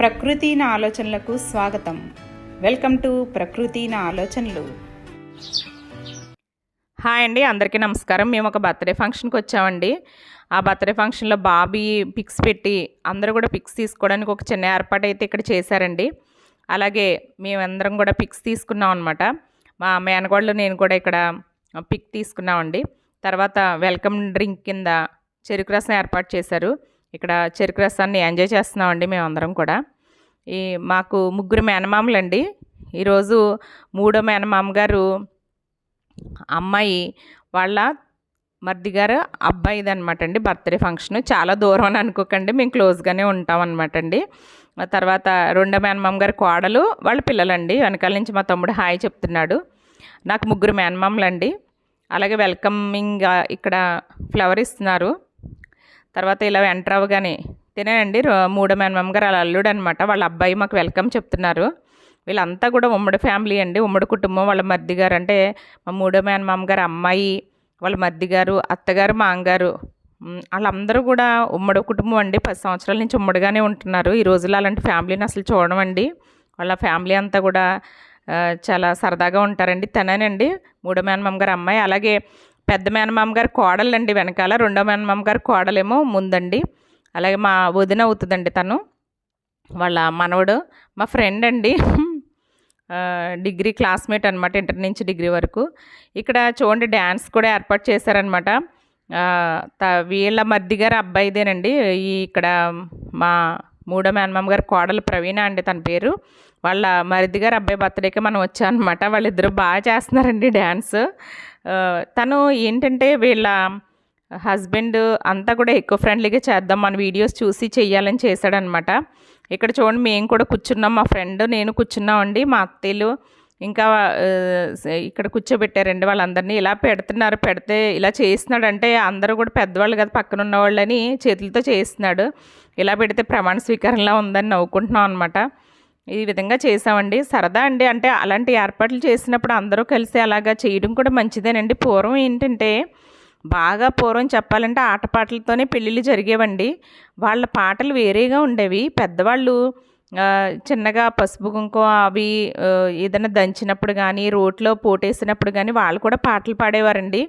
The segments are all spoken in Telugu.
ప్రకృతి నా ఆలోచనలకు స్వాగతం. వెల్కమ్ టు ప్రకృతి నా ఆలోచనలు. హాయ్ అండి అందరికీ నమస్కారం. మేము ఒక బర్త్డే ఫంక్షన్కి వచ్చామండి. ఆ బర్త్డే ఫంక్షన్లో బాబీ పిక్స్ పెట్టి అందరూ కూడా పిక్స్ తీసుకోవడానికి ఒక చిన్న ఏర్పాటు అయితే ఇక్కడ చేశారండి. అలాగే మేమందరం కూడా పిక్స్ తీసుకున్నాం అనమాట మా మేనగోళ్ళు నేను కూడా ఇక్కడ పిక్ తీసుకున్నామండి. తర్వాత వెల్కమ్ డ్రింక్ కింద చెరుకు రసం ఏర్పాటు చేశారు. ఇక్కడ చెరుకు రసాన్ని ఎంజాయ్ చేస్తున్నామండి మేమందరం కూడా. ఈ మాకు ముగ్గురు మేనమామలండి. ఈరోజు మూడో మేనమామ గారు అమ్మాయి వాళ్ళ మర్ది గారు అబ్బాయిది అనమాట అండి బర్త్డే ఫంక్షన్. చాలా దూరం అని అనుకోకండి మేము క్లోజ్గానే ఉంటాం అనమాట అండి ఆ తర్వాత రెండో మేనమామ గారి కోడలు వాళ్ళ పిల్లలండి. వెనకాల నుంచి మా తమ్ముడు హాయ్ చెప్తున్నాడు. నాకు ముగ్గురు మేనమామలండి. అలాగే వెల్కమింగ్ ఇక్కడ ఫ్లవర్ ఇస్తున్నారు. తర్వాత ఇలా ఎంటర్ అవ్వగానే తినేయండి రో- మూడో మేనమామ గారు వాళ్ళ అల్లుడు అనమాట వాళ్ళ అబ్బాయి మాకు వెల్కమ్ చెప్తున్నారు. వీళ్ళంతా కూడా ఉమ్మడి ఫ్యామిలీ అండి. ఉమ్మడి కుటుంబం వాళ్ళ మర్ది గారు అంటే మా మూడో మేనమామ గారు అమ్మాయి వాళ్ళ మర్ది గారు అత్తగారు మాంగారు వాళ్ళందరూ కూడా ఉమ్మడి కుటుంబం అండి. పది సంవత్సరాల నుంచి ఉమ్మడిగానే ఉంటున్నారు. ఈ రోజుల్లో అలాంటి ఫ్యామిలీని అసలు చూడడం అండి. వాళ్ళ ఫ్యామిలీ అంతా కూడా చాలా సరదాగా ఉంటారండి. తనేనండి మూడో మేనమామ గారు అమ్మాయి. అలాగే పెద్ద మేనమామ గారు కోడలండి వెనకాల రెండో మేనమామ గారు కోడలేమో ముందండి. అలాగే మా వదిన అవుతుందండి తను. వాళ్ళ మనవడు మా ఫ్రెండ్ అండి. డిగ్రీ క్లాస్మేట్ అనమాట ఇంటర్ నుంచి డిగ్రీ వరకు. ఇక్కడ చూడండి డ్యాన్స్ కూడా ఏర్పాటు చేశారనమాట త- వీళ్ళ మర్ది గారు అబ్బాయిదేనండి. ఈ ఇక్కడ మా మూడో మేనమామ గారు కోడలు ప్రవీణ అండి తన పేరు. వాళ్ళ మరిది గారు అబ్బాయి బర్త్డేకి మనం వచ్చామన్నమాట. వాళ్ళిద్దరూ బాగా చేస్తున్నారండి డ్యాన్స్. తను ఏంటంటే వీళ్ళ హస్బెండ్ అంతా కూడా ఎక్కువ ఫ్రెండ్లీగా చేద్దాం మన వీడియోస్ చూసి చేయాలని చేశాడనమాట ఇక్కడ చూడండి మేము కూడా కూర్చున్నాం మా ఫ్రెండ్ నేను కూర్చున్నామండి మా అత్తయ్యలు ఇంకా ఇక్కడ కూర్చోబెట్టారండి వాళ్ళందరినీ ఇలా పెడుతున్నారు. పెడితే ఇలా చేస్తున్నాడు అంటే అందరూ కూడా పెద్దవాళ్ళు కదా పక్కన ఉన్న వాళ్ళని చేతులతో చేస్తున్నాడు. ఇలా పెడితే ప్రమాణ స్వీకారంలా ఉందని నవ్వుకుంటున్నాం అనమాట ఈ విధంగా చేసామండి సరదా అండి. అంటే అలాంటి ఏర్పాట్లు చేసినప్పుడు అందరూ కలిసి అలాగా చేయడం కూడా మంచిదేనండి. పూర్వం ఏంటంటే బాగా పూర్వం చెప్పాలంటే ఆటపాటలతోనే పెళ్ళిళ్ళు జరిగేవండి. వాళ్ళ పాటలు వేరేగా ఉండేవి. పెద్దవాళ్ళు చిన్నగా పసుపు కుంకుమ అవి ఏదైనా దంచినప్పుడు కానీ రోట్లో పోటేసినప్పుడు కానీ వాళ్ళు కూడా పాటలు పాడేవారండి.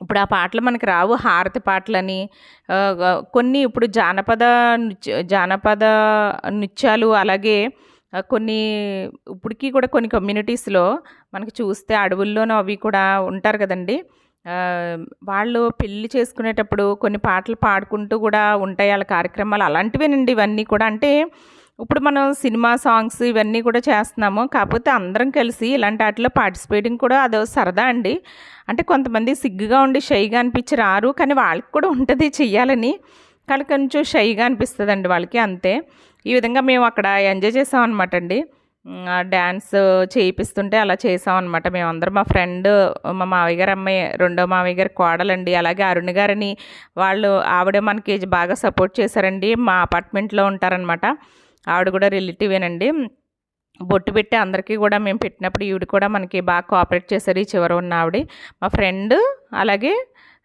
ఇప్పుడు ఆ పాటలు మనకు రావు హారతి పాటలని. కొన్ని ఇప్పుడు జానపద నృత్య జానపద నృత్యాలు అలాగే కొన్ని ఇప్పటికీ కూడా కొన్ని కమ్యూనిటీస్లో మనకి చూస్తే అడవుల్లోనూ అవి కూడా ఉంటారు కదండి. వాళ్ళు పెళ్ళి చేసుకునేటప్పుడు కొన్ని పాటలు పాడుకుంటూ కూడా ఉంటాయి వాళ్ళ కార్యక్రమాలు. అలాంటివేనండి ఇవన్నీ కూడా. అంటే ఇప్పుడు మనం సినిమా సాంగ్స్ ఇవన్నీ కూడా చేస్తున్నాము. కాకపోతే అందరం కలిసి ఇలాంటి వాటిలో పార్టిసిపేటింగ్ కూడా అదో సరదా అండి. అంటే కొంతమంది సిగ్గుగా ఉండి షైగా అనిపించి రారు కానీ వాళ్ళకి కూడా ఉంటుంది చెయ్యాలని. కానీ కొంచెం షైగా అనిపిస్తుంది అండి వాళ్ళకి అంతే. ఈ విధంగా మేము అక్కడ ఎంజాయ్ చేసాం అనమాట అండి డ్యాన్స్ చేయిపిస్తుంటే అలా చేసాం అనమాట మేమందరం మా ఫ్రెండ్ మా మావయ్య గారు అమ్మాయి రెండో మావయ్య గారి కోడలండి. అలాగే అరుణ్ గారని వాళ్ళు ఆవిడ మనకి బాగా సపోర్ట్ చేశారండి. మా అపార్ట్మెంట్లో ఉంటారనమాట ఆవిడ కూడా రిలేటివేనండి. బొట్టు పెట్టి అందరికీ కూడా మేము పెట్టినప్పుడు ఈవిడ కూడా మనకి బాగా కోఆపరేట్ చేశారు ఈ చివర ఉన్న ఆవిడ. మా ఫ్రెండ్ అలాగే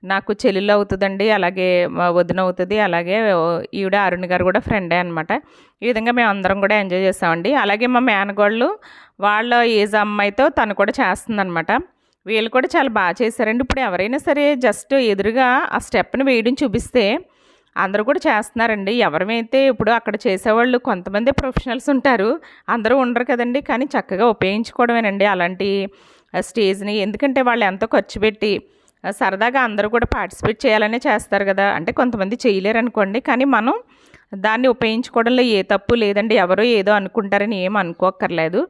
నాకు చెల్లెలు అవుతుందండి అలాగే మా వదిన అవుతుంది అలాగే ఈవిడ అరుణ్ గారు కూడా ఫ్రెండే అనమాట ఈ విధంగా మేము అందరం కూడా ఎంజాయ్ చేసామండి. అలాగే మా మేనగోళ్ళు వాళ్ళ ఏజ్ అమ్మాయితో తను కూడా చేస్తుందన్నమాట. వీళ్ళు కూడా చాలా బాగా చేశారండి. ఇప్పుడు ఎవరైనా సరే జస్ట్ ఎదురుగా ఆ స్టెప్ని వేయడం చూపిస్తే అందరూ కూడా చేస్తున్నారండి. ఎవరైతే ఇప్పుడు అక్కడ చేసేవాళ్ళు కొంతమంది ప్రొఫెషనల్స్ ఉంటారు. అందరూ ఉండరు కదండి. కానీ చక్కగా ఉపయోగించుకోవడమేనండి అలాంటి స్టేజ్ని. ఎందుకంటే వాళ్ళు ఎంతో ఖర్చు పెట్టి సరదాగా అందరూ కూడా పార్టిసిపేట్ చేయాలనే చేస్తారు కదా. అంటే కొంతమంది చేయలేరు అనుకోండి కానీ మనం దాన్ని ఉపయోగించుకోవడంలో ఏ తప్పు లేదండి. ఎవరో ఏదో అనుకుంటారని ఏం అనుకోక్కర్లేదు.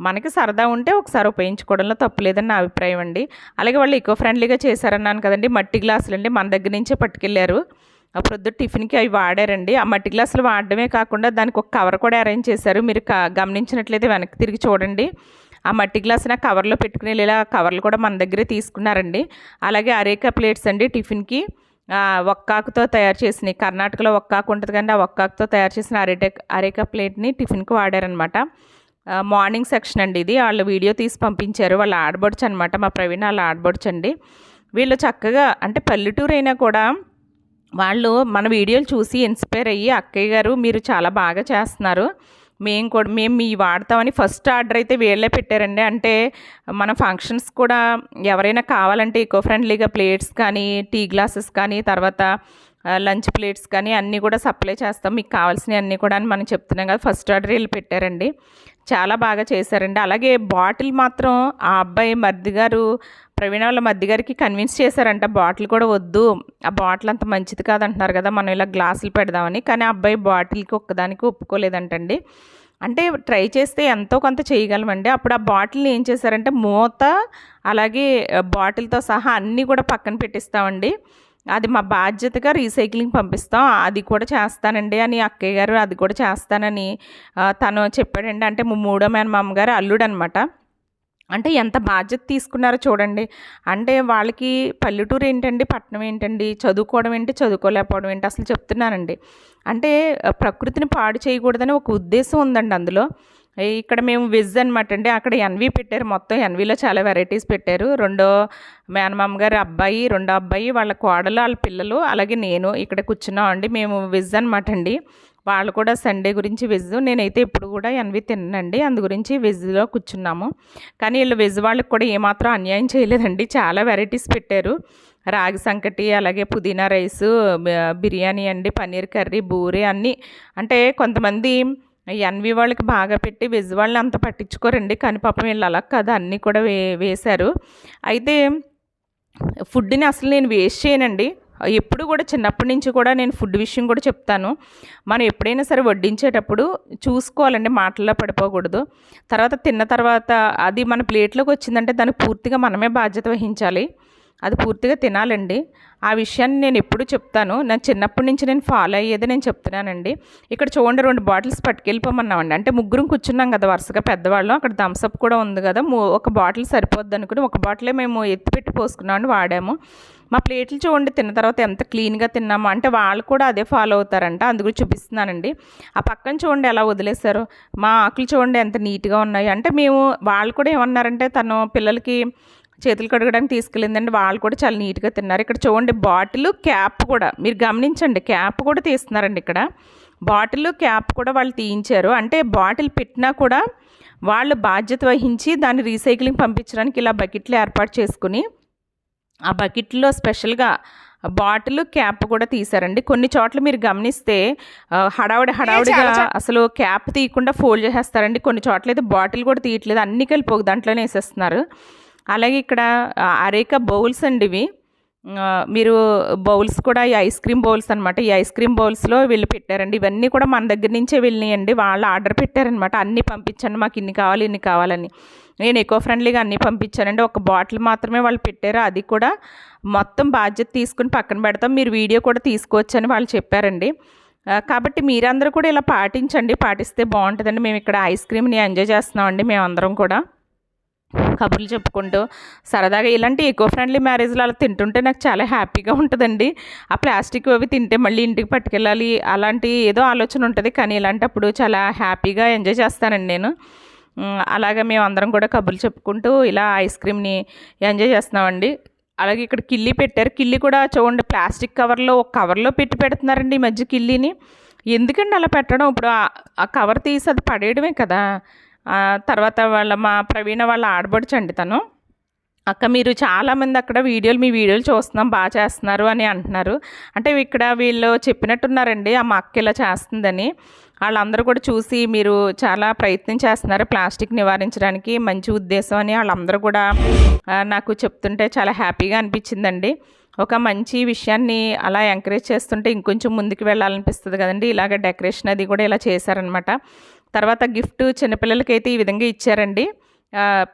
మనకి సరదా ఉంటే ఒకసారి ఉపయోగించుకోవడంలో తప్పు లేదని నా అభిప్రాయం అండి అలాగే వాళ్ళు ఈకో ఫ్రెండ్లీగా చేశారన్నాను కదండి. మట్టి గ్లాసులు అండి మన దగ్గర నుంచే పట్టుకెళ్ళారు. అప్పుడు టిఫిన్కి అవి వాడారండి. ఆ మట్టి గ్లాసులు వాడడమే కాకుండా దానికి ఒక కవర్ కూడా అరేంజ్ చేశారు. మీరు క- గమనించినట్లయితే వెనక్కి తిరిగి చూడండి. ఆ మట్టి గ్లాసుని ఆ కవర్లో పెట్టుకుని ఇలా కవర్లు కూడా మన దగ్గరే తీసుకున్నారండి. అలాగే అరేకా ప్లేట్స్ అండి టిఫిన్కి. ఒక్కాకుతో తయారు చేసినవి కర్ణాటకలో ఒక్కాకు ఉంటుంది కానీ ఆ ఒక్కాకుతో తయారు చేసిన అరేట అరేకా ప్లేట్ని టిఫిన్కి వాడారనమాట మార్నింగ్ సెక్షన్ అండి ఇది. వాళ్ళు వీడియో తీసి పంపించారు. వాళ్ళ ఆడబడుచు అనమాట మా ప్రవీణ్ వాళ్ళ ఆడబడుచు అండి. వీళ్ళు చక్కగా అంటే పల్లెటూరు అయినా కూడా వాళ్ళు మన వీడియోలు చూసి ఇన్స్పైర్ అయ్యి అక్కయ్య గారు మీరు చాలా బాగా చేస్తున్నారు. మేము కూడా మేము మీ వాడతామని ఫస్ట్ ఆర్డర్ అయితే వీళ్ళే పెట్టారండి. అంటే మన ఫంక్షన్స్ కూడా ఎవరైనా కావాలంటే ఈకో ఫ్రెండ్లీగా ప్లేట్స్ కానీ టీ గ్లాసెస్ కానీ తర్వాత లంచ్ ప్లేట్స్ కానీ అన్నీ కూడా సప్లై చేస్తాం. మీకు కావాల్సినవి అన్నీ కూడా అని మనం చెప్తున్నాం కదా ఫస్ట్ ఆర్డర్ వీళ్ళు పెట్టారండి. చాలా బాగా చేశారండి. అలాగే బాటిల్ మాత్రం ఆ అబ్బాయి మర్ది గారు ప్రవీణ వాళ్ళ మధ్య గారికి కన్విన్స్ చేశారంట బాటిల్ కూడా వద్దు. ఆ బాటిల్ అంత మంచిది కాదంటున్నారు కదా మనం ఇలా గ్లాసులు పెడదామని. కానీ ఆ అబ్బాయి బాటిల్కి ఒక్కదానికి ఒప్పుకోలేదంటండి. అంటే ట్రై చేస్తే ఎంతో కొంత చేయగలమండి. అప్పుడు ఆ బాటిల్ని ఏం చేశారంటే మూత అలాగే బాటిల్తో సహా అన్నీ కూడా పక్కన పెట్టిస్తామండి. అది మా బాధ్యతగా రీసైక్లింగ్ పంపిస్తాం. అది కూడా చేస్తానండి అని అక్కయ్య గారు అది కూడా చేస్తానని తను చెప్పాడండి. అంటే మూడో మేనమామ గారు అల్లుడు అనమాట అంటే ఎంత బాధ్యత తీసుకున్నారో చూడండి. అంటే వాళ్ళకి పల్లెటూరు ఏంటండి పట్టణం ఏంటండి చదువుకోవడం ఏంటి చదువుకోలేకపోవడం ఏంటి అసలు చెప్తున్నానండి. అంటే ప్రకృతిని పాడు చేయకూడదని ఒక ఉద్దేశం ఉందండి అందులో. ఇక్కడ మేము వెజ్ అనమాట అండి. అక్కడ ఎన్వి పెట్టారు. మొత్తం ఎన్విలో చాలా వెరైటీస్ పెట్టారు. రెండో మేనమామ గారి అబ్బాయి రెండో అబ్బాయి వాళ్ళ కోడలు వాళ్ళ పిల్లలు అలాగే నేను ఇక్కడ కూర్చున్నాం అండి మేము వెజ్ అనమాట అండి. వాళ్ళు కూడా సండే గురించి వెజ్. నేనైతే ఇప్పుడు కూడా ఎన్వి తిన్నండి. అందు గురించి వెజ్లో కూర్చున్నాము. కానీ వీళ్ళు వెజ్ వాళ్ళకి కూడా ఏమాత్రం అన్యాయం చేయలేదండి. చాలా వెరైటీస్ పెట్టారు. రాగి సంకటి అలాగే పుదీనా రైస్ బిర్యానీ అండి పన్నీర్ కర్రీ బూరి అన్నీ. అంటే కొంతమంది ఎన్వి వాళ్ళకి బాగా పెట్టి వెజ్ వాళ్ళని అంత పట్టించుకోరండి. కానీ పాపం వీళ్ళు అలా కదా. అన్నీ కూడా వే వేశారు. అయితే ఫుడ్ని అసలు నేను వేస్ట్ చేయనండి. ఎప్పుడు కూడా చిన్నప్పటి నుంచి కూడా నేను ఫుడ్ విషయం కూడా చెప్తాను. మనం ఎప్పుడైనా సరే వడ్డించేటప్పుడు చూసుకోవాలండి. మాటల్లో పడిపోకూడదు. తర్వాత తిన్న తర్వాత అది మన ప్లేట్లోకి వచ్చిందంటే దానికి పూర్తిగా మనమే బాధ్యత వహించాలి. అది పూర్తిగా తినాలండి. ఆ విషయాన్ని నేను ఎప్పుడు చెప్తాను. నా చిన్నప్పటి నుంచి నేను ఫాలో అయ్యేది నేను చెప్తున్నానండి. ఇక్కడ చూడండి రెండు బాటిల్స్ పట్టుకెళ్ళిపోమన్నామండి. అంటే ముగ్గురం కూర్చున్నాం కదా వరుసగా పెద్దవాళ్ళం. అక్కడ థమ్స్అప్ కూడా ఉంది కదా. ఒక బాటిల్ సరిపోద్ది అనుకుని ఒక బాటిలే మేము ఎత్తిపెట్టి పోసుకున్నామని వాడాము. మా ప్లేట్లు చూడండి తిన్న తర్వాత ఎంత క్లీన్గా తిన్నాము. అంటే వాళ్ళు కూడా అదే ఫాలో అవుతారంట. అందుకు చూపిస్తున్నానండి. ఆ పక్కన చూడండి ఎలా వదిలేశారు. మా ఆకులు చూడండి ఎంత నీట్గా ఉన్నాయి. అంటే మేము వాళ్ళు కూడా ఏమన్నారంటే తను పిల్లలకి చేతులు కడగడానికి తీసుకెళ్ళిందండి. వాళ్ళు కూడా చాలా నీట్గా తిన్నారు. ఇక్కడ చూడండి బాటిల్ క్యాప్ కూడా. మీరు గమనించండి క్యాప్ కూడా తీస్తున్నారండి ఇక్కడ. బాటిల్ క్యాప్ కూడా వాళ్ళు తీయించారు. అంటే బాటిల్ పెట్టినా కూడా వాళ్ళు బాధ్యత వహించి దాన్ని రీసైక్లింగ్ పంపించడానికి ఇలా బకెట్లు ఏర్పాటు చేసుకుని ఆ బకెట్లో స్పెషల్గా బాటిల్ క్యాప్ కూడా తీశారండి. కొన్ని చోట్ల మీరు గమనిస్తే హడావుడి హడావుడిగా అసలు క్యాప్ తీయకుండా ఫోల్డ్ చేసేస్తారండి. కొన్ని చోట్ల అయితే బాటిల్ కూడా తీయట్లేదు. అన్ని కలిపి ఒక దాంట్లోనే వేసేస్తున్నారు. అలాగే ఇక్కడ అరేక బౌల్స్ అండి ఇవి. మీరు బౌల్స్ కూడా ఈ ఐస్ క్రీమ్ బౌల్స్ అనమాట ఈ ఐస్ క్రీమ్ బౌల్స్లో వీళ్ళు పెట్టారండి. ఇవన్నీ కూడా మన దగ్గర నుంచే వెళ్ళినాయండి. వాళ్ళు ఆర్డర్ పెట్టారనమాట అన్నీ పంపించండి. మాకు ఇన్ని కావాలి ఇన్ని కావాలని. నేను ఎకో ఫ్రెండ్లీగా అన్నీ పంపించానండి. ఒక బాటిల్ మాత్రమే వాళ్ళు పెట్టారు. అది కూడా మొత్తం బాధ్యత తీసుకుని పక్కన పెడతాం. మీరు వీడియో కూడా తీసుకోవచ్చని వాళ్ళు చెప్పారండి. కాబట్టి మీరందరూ కూడా ఇలా పాటించండి. పాటిస్తే బాగుంటుందండి. మేము ఇక్కడ ఐస్ క్రీమ్ని ఎంజాయ్ చేస్తున్నామండి. మేమందరం కూడా. కబుర్లు చెప్పుకుంటూ సరదాగా ఇలాంటి ఎకో ఫ్రెండ్లీ మ్యారేజ్లు అలా తింటుంటే నాకు చాలా హ్యాపీగా ఉంటుందండి. ఆ ప్లాస్టిక్ అవి తింటే మళ్ళీ ఇంటికి పట్టుకెళ్ళాలి అలాంటి ఏదో ఆలోచన ఉంటుంది. కానీ ఇలాంటప్పుడు చాలా హ్యాపీగా ఎంజాయ్ చేస్తానండి నేను. అలాగే మేము అందరం కూడా కబుర్లు చెప్పుకుంటూ ఇలా ఐస్ క్రీమ్ని ఎంజాయ్ చేస్తున్నామండి. అలాగే ఇక్కడ కిల్లి పెట్టారు. కిల్లి కూడా చూడండి ప్లాస్టిక్ కవర్లో ఒక కవర్లో పెట్టి పెడుతున్నారండి ఈ మధ్య కిల్లిని. ఎందుకండి అలా పెట్టడం? ఇప్పుడు ఆ- కవర్ తీసి అది పడేయడమే కదా. తర్వాత వాళ్ళ మా ప్రవీణ వాళ్ళ ఆడబడుచండి తను. అక్క మీరు చాలామంది అక్కడ వీడియోలు మీ వీడియోలు చూస్తున్నాం బాగా చేస్తున్నారు అని అంటున్నారు. అంటే ఇక్కడ వీళ్ళు చెప్పినట్టున్నారండి ఆ మా అక్క ఇలా చేస్తుందని. వాళ్ళందరూ కూడా చూసి మీరు చాలా ప్రయత్నం చేస్తున్నారు ప్లాస్టిక్ నివారించడానికి మంచి ఉద్దేశం అని వాళ్ళందరూ కూడా నాకు చెప్తుంటే చాలా హ్యాపీగా అనిపించిందండి. ఒక మంచి విషయాన్ని అలా ఎంకరేజ్ చేస్తుంటే ఇంకొంచెం ముందుకు వెళ్ళాలనిపిస్తుంది కదండి ఇలాగ డెకరేషన్ అది కూడా ఇలా చేశారనమాట. తర్వాత గిఫ్ట్ చిన్నపిల్లలకైతే ఈ విధంగా ఇచ్చారండి.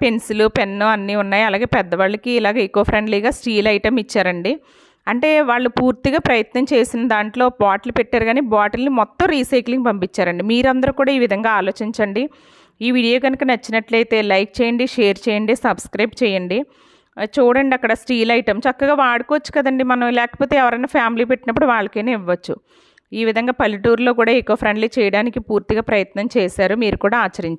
పెన్సిల్ పెన్ను అన్నీ ఉన్నాయి. అలాగే పెద్దవాళ్ళకి ఇలాగ ఈకో ఫ్రెండ్లీగా స్టీల్ ఐటెం ఇచ్చారండి. అంటే వాళ్ళు పూర్తిగా ప్రయత్నం చేసిన దాంట్లో బాటిల్ పెట్టారు కానీ బాటిల్ని మొత్తం రీసైక్లింగ్ పంపించారండి. మీరందరూ కూడా ఈ విధంగా ఆలోచించండి. ఈ వీడియో కనుక నచ్చినట్లయితే లైక్ చేయండి షేర్ చేయండి సబ్స్క్రైబ్ చేయండి. చూడండి అక్కడ స్టీల్ ఐటమ్ చక్కగా వాడుకోవచ్చు కదండి మనం. లేకపోతే ఎవరైనా ఫ్యామిలీ పెట్టినప్పుడు వాళ్ళకైనా ఇవ్వచ్చు. ఈ విధంగా పల్లెటూరులో కూడా ఈకో ఫ్రెండ్లీ చేయడానికి పూర్తిగా ప్రయత్నం చేశారు. మీరు కూడా ఆచరించండి